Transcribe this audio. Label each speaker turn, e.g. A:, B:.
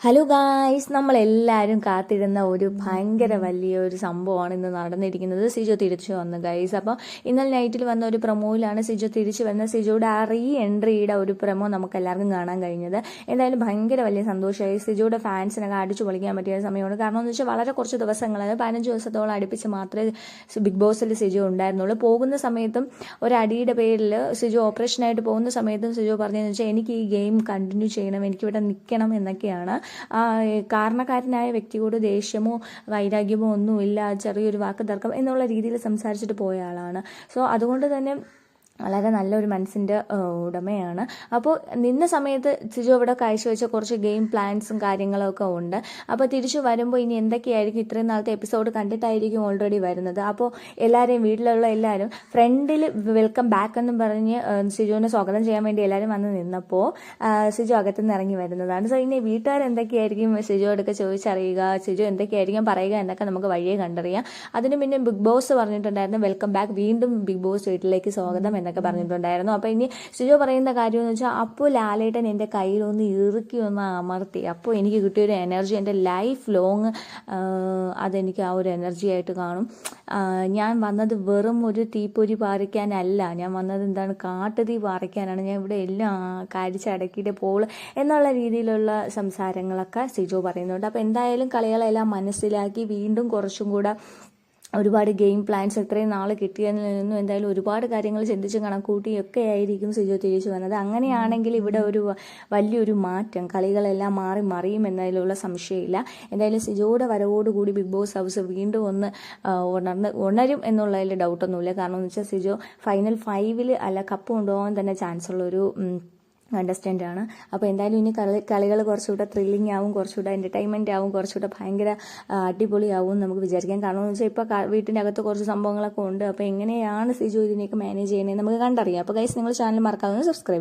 A: Hello guys നമ്മളെല്ലാവരും കാത്തിരുന്ന ഒരു ഭയങ്കര വലിയൊരു സംഭവമാണ് ഇന്ന് നടന്നിരിക്കുന്നത്. സിജോ തിരിച്ചു വന്നു ഗൈസ് അപ്പോൾ ഇന്നലെ നൈറ്റിൽ വന്ന ഒരു പ്രൊമോയിലാണ് സിജോ തിരിച്ചു വന്ന സിജോയുടെ ആ റീ എൻട്രിയുടെ ഒരു പ്രൊമോ നമുക്ക് എല്ലാവർക്കും കാണാൻ കഴിഞ്ഞത്. എന്തായാലും ഭയങ്കര വലിയ സന്തോഷമായി സിജോയുടെ ഫാൻസിനൊക്കെ അടിച്ചു പൊളിക്കാൻ പറ്റിയ സമയമാണ്. കാരണം എന്ന് വെച്ചാൽ വളരെ കുറച്ച് ദിവസങ്ങൾ പതിനഞ്ച് ദിവസത്തോളം അടുപ്പിച്ച് മാത്രമേ ബിഗ് ബോസിൽ സിജോ ഉണ്ടായിരുന്നുള്ളൂ. പോകുന്ന സമയത്തും ഒരടിയുടെ പേരിൽ സിജോ ഓപ്പറേഷനായിട്ട് പോകുന്ന സമയത്തും സിജോ പറഞ്ഞതെന്ന് വെച്ചാൽ എനിക്ക് ഈ ഗെയിം കണ്ടിന്യൂ ചെയ്യണം. എനിക്കിവിടെ നിൽക്കണം എന്നൊക്കെയാണ് കാരണക്കാരനായ വ്യക്തിയോട് ദേഷ്യമോ വൈരാഗ്യമോ ഒന്നുമില്ല ചെറിയൊരു വാക്ക് തർക്കം എന്നുള്ള രീതിയിൽ സംസാരിച്ചിട്ട് പോയ ആളാണ്. സോ അതുകൊണ്ട് തന്നെ വളരെ നല്ലൊരു മനസ്സിന്റെ ഉടമയാണ്. അപ്പോൾ നിന്ന സമയത്ത് സിജു അവിടെ കാഴ്ചവെച്ച കുറച്ച് ഗെയിം പ്ലാൻസും കാര്യങ്ങളൊക്കെ ഉണ്ട്. അപ്പോൾ തിരിച്ചു വരുമ്പോൾ ഇനി എന്തൊക്കെയായിരിക്കും? ഇത്രയും നാളത്തെ എപ്പിസോഡ് കണ്ടിട്ടായിരിക്കും ഓൾറെഡി വരുന്നത്. അപ്പോൾ എല്ലാവരെയും വീട്ടിലുള്ള എല്ലാവരും ഫ്രണ്ടിൽ വെൽക്കം ബാക്ക് എന്നും പറഞ്ഞ് സിജുവിനെ സ്വാഗതം ചെയ്യാൻ വേണ്ടി എല്ലാവരും വന്ന് നിന്നപ്പോൾ സിജു അകത്തു നിന്ന് ഇറങ്ങി വരുന്നതാണ്. സോ ഇനി വീട്ടുകാർ എന്തൊക്കെയായിരിക്കും സിജുവോടൊക്കെ ചോദിച്ചറിയുക? സിജു എന്തൊക്കെയായിരിക്കും പറയുക എന്നൊക്കെ നമുക്ക് വഴിയെ കണ്ടറിയാം. അതിന് പിന്നെ ബിഗ് ബോസ് പറഞ്ഞിട്ടുണ്ടായിരുന്നു വെൽക്കം ബാക്ക് വീണ്ടും ബിഗ് ബോസ് വീട്ടിലേക്ക് സ്വാഗതം എന്നൊക്കെ പറഞ്ഞിട്ടുണ്ടായിരുന്നു. അപ്പോൾ ഇനി സിജോ പറയുന്ന കാര്യം എന്ന് വെച്ചാൽ അപ്പോൾ ലാലേട്ടൻ എന്റെ കയ്യിലൊന്ന് ഇറുക്കി ഒന്ന് അമർത്തി. അപ്പോൾ എനിക്ക് കിട്ടിയൊരു എനർജി എന്റെ ലൈഫ് ലോങ് അതെനിക്ക് ആ ഒരു എനർജി ആയിട്ട് കാണും. ഞാൻ വന്നത് വെറും ഒരു തീപ്പൊരി പാറിക്കാനല്ല. ഞാൻ വന്നത് എന്താണ് കാട്ടുതീ പാറിക്കാനാണ്. ഞാൻ ഇവിടെ എല്ലാം കാരിച്ചടക്കിയിട്ട് പോൾ എന്നുള്ള രീതിയിലുള്ള സംസാരങ്ങളൊക്കെ സിജോ പറയുന്നുണ്ട്. അപ്പോൾ എന്തായാലും കളികളെല്ലാം മനസ്സിലാക്കി വീണ്ടും കുറച്ചും കൂടെ ഒരുപാട് ഗെയിം പ്ലാൻസ് എത്രയും നാൾ കിട്ടിയതിൽ നിന്നും എന്തായാലും ഒരുപാട് കാര്യങ്ങൾ ചിന്തിച്ചും കണക്കൂട്ടിയൊക്കെ ആയിരിക്കും സിജോ തിരിച്ചു വന്നത്. അങ്ങനെയാണെങ്കിൽ ഇവിടെ ഒരു വലിയൊരു മാറ്റം. കളികളെല്ലാം മാറി മറിയും എന്നതിലുള്ള സംശയമില്ല. എന്തായാലും സിജോയുടെ വരവോടുകൂടി ബിഗ് ബോസ് ഹൗസ് വീണ്ടും ഒന്ന് ഉണർന്ന് ഉണരും എന്നുള്ളതിൽ ഡൗട്ടൊന്നുമില്ല കാരണം എന്ന് വെച്ചാൽ സിജോ ഫൈനൽ ഫൈവിൽ അല്ല കപ്പ് കൊണ്ടുപോകാൻ തന്നെ ചാൻസ് ഉള്ളൊരു കണ്ടസ്റ്റന്റ് ആണ്. അപ്പോൾ എന്തായാലും ഇനി കളി കളികൾ കുറച്ചുകൂടെ ത്രില്ലിംഗ് ആവും കുറച്ചുകൂടെ എന്റർടൈൻമെന്റ് ആവും കുറച്ചുകൂടെ ഭയങ്കര അടിപൊളിയാവും നമുക്ക് വിചാരിക്കാൻ കാരണം എന്ന് വെച്ചാൽ ഇപ്പോൾ വീട്ടിന്റെ അകത്ത് കുറച്ച് സംഭവങ്ങളൊക്കെ ഉണ്ട്. അപ്പോൾ എങ്ങനെയാണ് സിജു ഇതിനെയൊക്കെ മാനേജ് ചെയ്യുന്നത് നമുക്ക് കണ്ടറിയാം. അപ്പോൾ ഗൈസ് നിങ്ങൾ ചാനൽ മറക്കാതെ സബ്സ്ക്രൈബ്